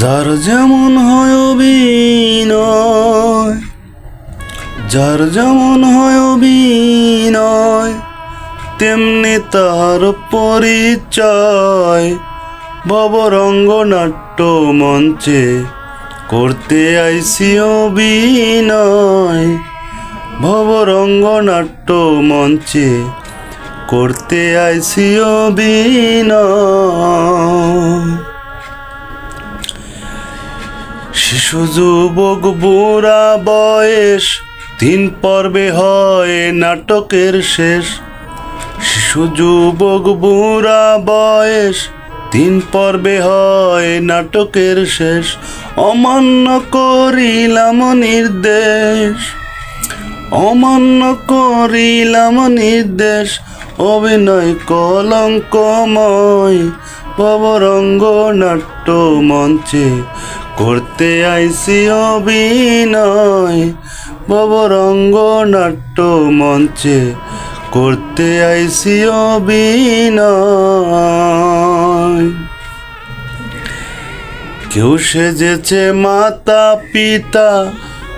যার যেমন হয় অভিনয়, যার যেমন হয় অভিনয়, তেমনি তার পরিচয়, ভবরঙ্গনাট্য মঞ্চে করতে আইসি অভিনয়, ভবরঙ্গনাট্য মঞ্চে করতে আইসি অভিনয়। শিশু যুবক বুড়া বয়স, তিন পর্বে হয় নাটকের শেষ। শিশু যুবক বুড়া বয়স, তিন পর্বে হয় নাটকের শেষ। অমান্য করিলাম নির্দেশ, অমান্য করিলাম নির্দেশ। অভিনয় কলঙ্কময়, পবরঙ্গ নাট্য মঞ্চে করতে আইসি অভিনয় পবরঙ্গ নাট্য মঞ্চে। করতে আইসি অভিনয়। কেউ সেজেছে মাতা, পিতা,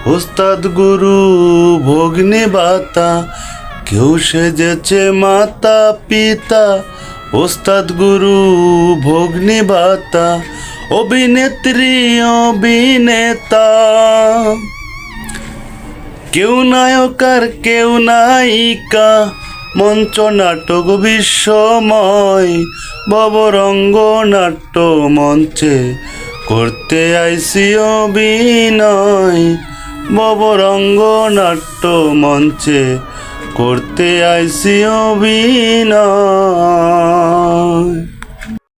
ওস্তাদ, গুরু, ভগ্নি বাতা কেউ সেজেছে মাতা, পিতা, ওস্তাদ, গুরু, ভগ্নি বাতা অভিনেত্রী, অভিনেতা। কেউ নায়ক আর কেউ নায়িকা। মঞ্চ নাটক বিশ্বময়। ববরঙ্গ নাট্য মঞ্চে করতে আইসি অভিনয়। ববরঙ্গ নাট্য মঞ্চে করতে আইসি অভিনয়।